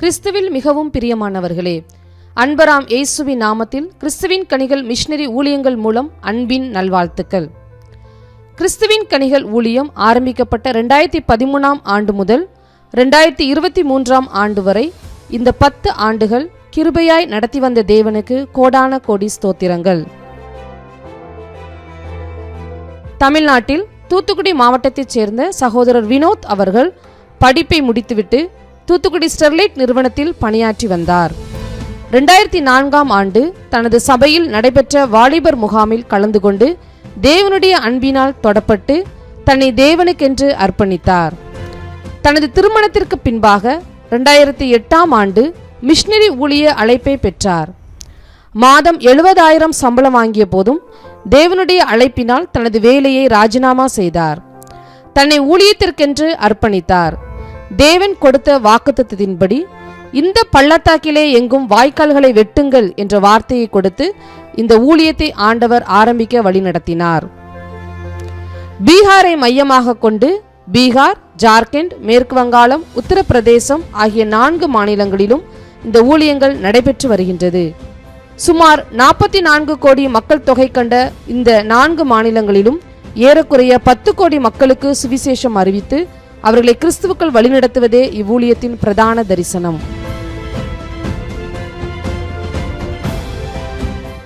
கிறிஸ்துவில் மிகவும் பிரியமானவர்களே அன்பராம் இயேசுவின் நாமத்தில் கிறிஸ்துவின் கனிகள் மிஷினரி ஊழியங்கள் மூலம் அன்பின் நல்வாழ்த்துக்கள். கிறிஸ்துவின் கனிகள் ஊழியம் ஆரம்பிக்கப்பட்ட ரெண்டாயிரத்தி பதிமூணாம் ஆண்டு முதல் ரெண்டாயிரத்தி இருபத்தி மூன்றாம் ஆண்டு வரை இந்த பத்து ஆண்டுகள் கிருபையாய் நடத்தி வந்த தேவனுக்கு கோடான கோடி ஸ்தோத்திரங்கள். தமிழ்நாட்டில் தூத்துக்குடி மாவட்டத்தைச் சேர்ந்த சகோதரர் வினோத் அவர்கள் படிப்பை முடித்துவிட்டு தூத்துக்குடி ஸ்டெர்லைட் நிறுவனத்தில் பணியாற்றி வந்தார். ரெண்டாயிரத்தி நான்காம் ஆண்டு தனது சபையில் நடைபெற்ற வாலிபர் முகாமில் கலந்து கொண்டு தேவனுடைய அன்பினால் தொடப்பட்டு தன்னை தேவனுக்கென்று அர்ப்பணித்தார். தனது திருமணத்திற்கு பின்பாக ரெண்டாயிரத்தி எட்டாம் ஆண்டு மிஷினரி ஊழிய அழைப்பை பெற்றார். மாதம் எழுபதாயிரம் சம்பளம் வாங்கிய போதும் தேவனுடைய அழைப்பினால் தனது வேலையை ராஜினாமா செய்தார். தன்னை ஊழியத்திற்கென்று அர்ப்பணித்தார். தேவன் கொடுத்த வாக்குத்தத்தின்படி இந்த பள்ளத்தாக்கிலே எங்கும் வாய்க்கால்களை வெட்டுங்கள் என்ற வார்த்தையை கொடுத்து இந்த ஊழியத்தை ஆண்டவர் ஆரம்பிக்க வழிநடத்தினார் பீகாரை மையமாக கொண்டு பீகார் ஜார்க்கண்ட் மேற்கு வங்காளம் உத்தரப்பிரதேசம் ஆகிய நான்கு மாநிலங்களிலும் இந்த ஊழியங்கள் நடைபெற்று வருகின்றது. சுமார் நாற்பத்தி நான்கு கோடி மக்கள் தொகை கண்ட இந்த நான்கு மாநிலங்களிலும் ஏறக்குறைய பத்து கோடி மக்களுக்கு சுவிசேஷம் அறிவித்து அவர்களை கிறிஸ்துவுக்குள் வழிநடத்துவதே இவ்வூழியத்தின் பிரதான தரிசனம்.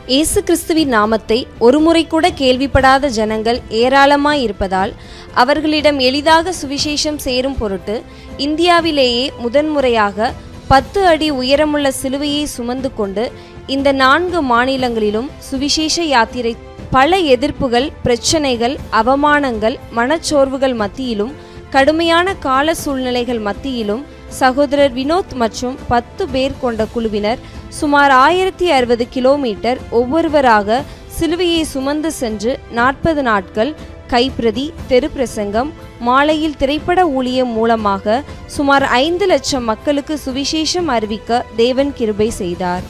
இயேசு கிறிஸ்துவின் நாமத்தை ஒருமுறை கூட கேள்விப்படாத ஜனங்கள் ஏராளமாய் இருப்பதால் அவர்களிடம் எளிதாக சுவிசேஷம் சேரும் பொருட்டு இந்தியாவிலேயே முதன்முறையாக பத்து அடி உயரமுள்ள சிலுவையை சுமந்து கொண்டு இந்த நான்கு மாநிலங்களிலும் சுவிசேஷ யாத்திரை பல எதிர்ப்புகள் பிரச்சனைகள் அவமானங்கள் மனச்சோர்வுகள் மத்தியிலும் கடுமையான கால சூழ்நிலைகள் மத்தியிலும் சகோதரர் வினோத் மற்றும் பத்து பேர் கொண்ட குழுவினர் சுமார் ஆயிரத்தி அறுபது கிலோமீட்டர் ஒவ்வொருவராக சிலுவையை சுமந்து சென்று நாற்பது நாட்கள் கைப்பிரதி தெருப்பிரசங்கம் மாலையில் திரைப்பட ஊழியம் மூலமாக சுமார் ஐந்து லட்சம் மக்களுக்கு சுவிசேஷம் அறிவிக்க தேவன் கிருபை செய்தார்.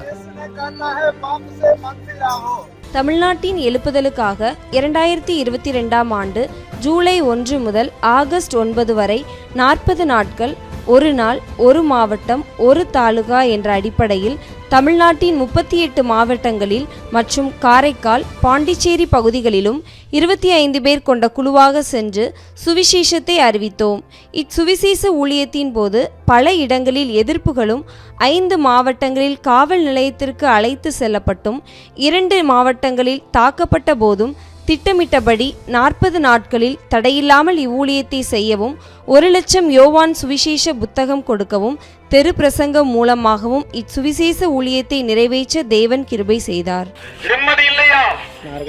தமிழ்நாட்டின் எழுப்புதலுக்காக இரண்டாயிரத்தி இருபத்தி ரெண்டாம் ஆண்டு ஜூலை ஒன்று முதல் ஆகஸ்ட் ஒன்பது வரை நாற்பது நாட்கள் ஒரு நாள் ஒரு மாவட்டம் ஒரு தாலுகா என்ற அடிப்படையில் தமிழ்நாட்டின் முப்பத்தி எட்டு மாவட்டங்களில் மற்றும் காரைக்கால் பாண்டிச்சேரி பகுதிகளிலும் இருபத்தி ஐந்து பேர் கொண்ட குழுவாக சென்று சுவிசேஷத்தை அறிவித்தோம். இச்சுவிசேஷ ஊழியத்தின் போது பல இடங்களில் எதிர்ப்புகளும் ஐந்து மாவட்டங்களில் காவல் நிலையத்திற்கு அழைத்து செல்லப்பட்டும் இரண்டு மாவட்டங்களில் தாக்கப்பட்ட போதும் திட்டமிட்டபடி நாற்பது நாட்களில் தடையில்லாமல் இவ்வூழியத்தை செய்யவும் ஒரு லட்சம் யோவான் சுவிசேஷ புத்தகம் கொடுக்கவும் தெரு பிரசங்கம் மூலமாகவும் இச்சுவிசேஷ ஊழியத்தை நிறைவேற்ற தேவன் கிருபை செய்தார். நிம்மதி இல்லையா?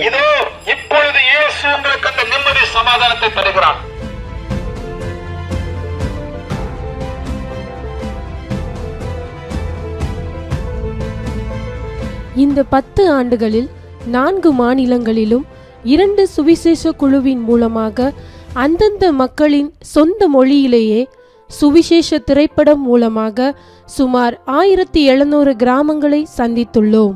இதோ இப்பொழுது இயேசு உங்களுக்கு அந்த நிம்மதி சமாதானத்தை தருகிறார். இந்த பத்து ஆண்டுகளில் நான்கு மாநிலங்களிலும் இரண்டு சுவிசேஷ குழுவின் மூலமாக அந்தந்த மக்களின் சொந்த மொழியிலேயே சுவிசேஷ திரைப்படம் மூலமாக சுமார் ஆயிரத்தி எழுநூறு கிராமங்களை சந்தித்துள்ளோம்.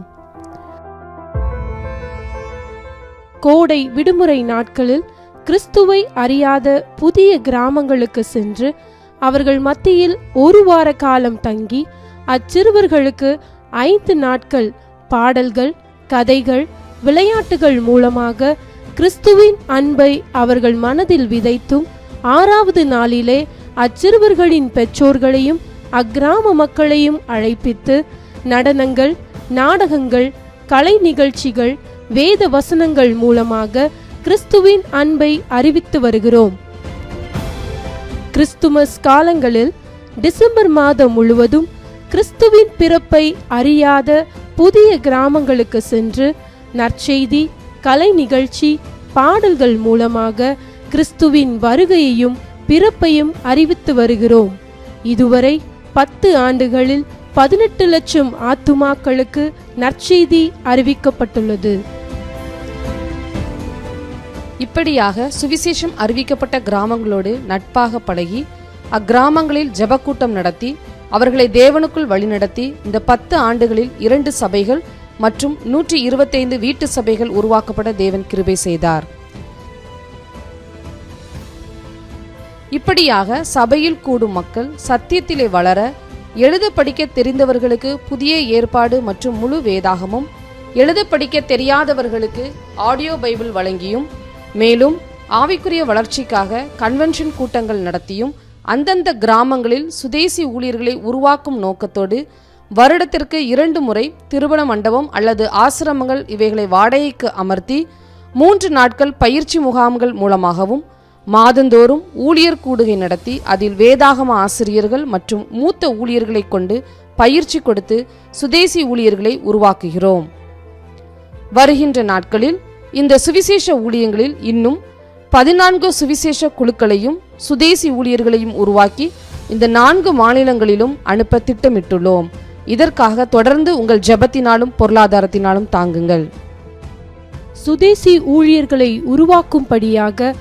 கோடை விடுமுறை நாட்களில் கிறிஸ்துவை அறியாத புதிய கிராமங்களுக்கு சென்று அவர்கள் மத்தியில் ஒரு வார காலம் தங்கி அச்சிறுவர்களுக்கு ஐந்து நாட்கள் பாடல்கள் கதைகள் விளையாட்டுகள் மூலமாக கிறிஸ்துவின் அன்பை அவர்கள் மனதில் விதைத்தும் ஆறாவது நாளிலே அச்சிறுவர்களின் பெற்றோர்களையும் அக்கிராம மக்களையும் அழைப்பித்து நடனங்கள் நாடகங்கள் கலை நிகழ்ச்சிகள் வேத வசனங்கள் மூலமாக கிறிஸ்துவின் அன்பை அறிவித்து வருகிறோம். கிறிஸ்துமஸ் காலங்களில் டிசம்பர் மாதம் முழுவதும் கிறிஸ்துவின் பிறப்பை அறியாத புதிய கிராமங்களுக்கு சென்று நற்செய்தி கலை நிகழ்ச்சி பாடல்கள் மூலமாக கிறிஸ்துவின் வருகையையும் பிறப்பையும் அறிவித்து வருகிறோம். இதுவரை பத்து ஆண்டுகளில் பதினெட்டு லட்சம் ஆத்துமாக்களுக்கு நற்செய்தி அறிவிக்கப்பட்டுள்ளது. இப்படியாக சுவிசேஷம் அறிவிக்கப்பட்ட கிராமங்களோடு நட்பாக பழகி அக்கிராமங்களில் ஜெபக்கூட்டம் நடத்தி அவர்களை தேவனுக்குள் வழிநடத்தி இந்த பத்து ஆண்டுகளில் இரண்டு சபைகள் மற்றும் நூற்றி இருபத்தைந்து வீட்டு சபைகள் உருவாக்கப்பட தேவன் கிருபை செய்தார். இப்படியாக சபையில் கூடும் மக்கள் சத்தியத்திலே வளர எழுத படிக்க தெரிந்தவர்களுக்கு புதிய ஏற்பாடு மற்றும் முழு வேதாகமும் எழுத படிக்க தெரியாதவர்களுக்கு ஆடியோ பைபிள் வழங்கியும் மேலும் ஆவிக்குரிய வளர்ச்சிக்காக கன்வென்ஷன் கூட்டங்கள் நடத்தியும் அந்தந்த கிராமங்களில் சுதேசி ஊழியர்களை உருவாக்கும் நோக்கத்தோடு வருடத்திற்கு இரண்டு முறை திருமண மண்டபம் அல்லது ஆசிரமங்கள் இவைகளை வாடகைக்கு அமர்த்தி மூன்று நாட்கள் பயிற்சி முகாம்கள் மூலமாகவும் மாதந்தோறும் ஊழியர் கூடுகை நடத்தி அதில் வேதாகம ஆசிரியர்கள் மற்றும் மூத்த ஊழியர்களை கொண்டு பயிற்சி கொடுத்து சுதேசி ஊழியர்களை உருவாக்குகிறோம். வருகின்ற நாட்களில் இந்த சுவிசேஷ ஊழியங்களில் இன்னும் பதினான்கு சுவிசேஷ குழுக்களையும் சுதேசி ஊழியர்களையும் உருவாக்கி இந்த நான்கு மாநிலங்களிலும் அனுப்ப திட்டமிட்டுள்ளோம். இதற்காக தொடர்ந்து உங்கள் ஜெபத்தினாலும் பொருளாதாரத்தினாலும் தாங்குங்கள். சுதேசி ஊழியர்களை உருவாக்கும்படியாக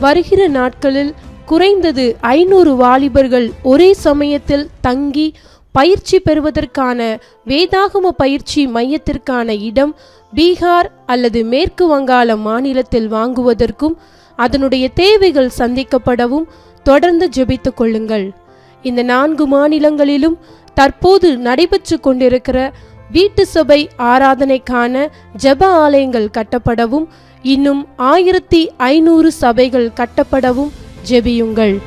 வருகிற நாட்களில் குறைந்தது ஐநூறு வாலிபர்கள் ஒரே சமயத்தில் தங்கி பயிற்சி பெறுவதற்கான வேதாகம பயிற்சி மையத்திற்கான இடம் பீகார் அல்லது மேற்கு வங்காள மாநிலத்தில் வாங்குவதற்கும் அதனுடைய தேவைகள் சந்திக்கப்படவும் தொடர்ந்து ஜெபித்துக் கொள்ளுங்கள். இந்த நான்கு மாநிலங்களிலும் தற்போது நடைபெற்று கொண்டிருக்கிற வீட்டு சபை ஆராதனைக்கான ஜெப ஆலயங்கள் கட்டப்படவும் இன்னும் ஆயிரத்தி ஐநூறு சபைகள் கட்டப்படவும் ஜெபியுங்கள்.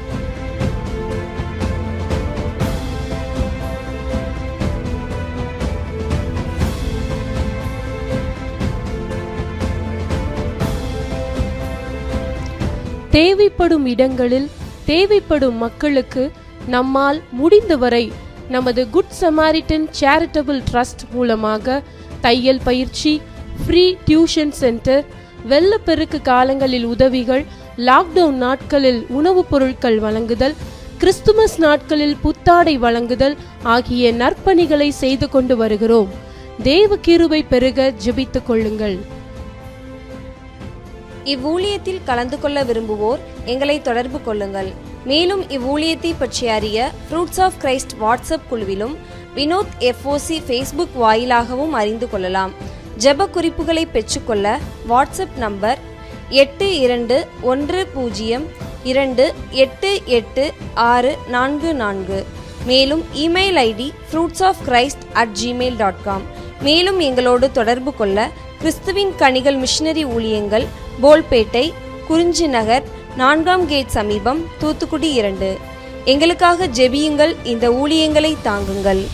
தேவைப்படும் இடங்களில் தேவைப்படும் மக்களுக்கு நம்மால் முடிந்தவரை நமது குட் சமாரிட்டன் சேரிட்டபிள் ட்ரஸ்ட் மூலமாக தையல் பயிற்சி ஃப்ரீ டியூஷன் சென்டர் வெள்ளப்பெருக்கு காலங்களில் உதவிகள் லாக்டவுன் நாட்களில் உணவுப் பொருட்கள் வழங்குதல் கிறிஸ்துமஸ் நாட்களில் புத்தாடை வழங்குதல் ஆகிய நற்பணிகளை செய்து கொண்டு வருகிறோம். தேவ கிருபை பெருக ஜெபித்துக் கொள்ளுங்கள். இவ்வூழியத்தில் கலந்து கொள்ள விரும்புவோர் எங்களை தொடர்பு கொள்ளுங்கள். மேலும் இவ்வூழியத்தை பற்றி அறிய ஃப்ரூட்ஸ் ஆஃப் கிரைஸ்ட் வாட்ஸ்அப் குழுவிலும் வினோத் எஃப்ஓசி ஃபேஸ்புக் வாயிலாகவும் அறிந்து கொள்ளலாம். ஜெப குறிப்புகளை பெற்றுக்கொள்ள வாட்ஸ்அப் நம்பர் எட்டு இரண்டு ஒன்று பூஜ்ஜியம் இரண்டு எட்டு எட்டு ஆறு நான்கு நான்கு. மேலும் email ID fruits of Christ at Gmail dot com மேலும் எங்களோடு தொடர்பு கொள்ள கிறிஸ்துவின் கனிகள் மிஷினரி ஊழியங்கள் போல்பேட்டை குறிஞ்சி நகர் நான்காம் கேட் சமீபம் தூத்துக்குடி இரண்டு. எங்களுக்காக ஜெபியுங்கள் இந்த ஊழியங்களை தாங்குங்கள்.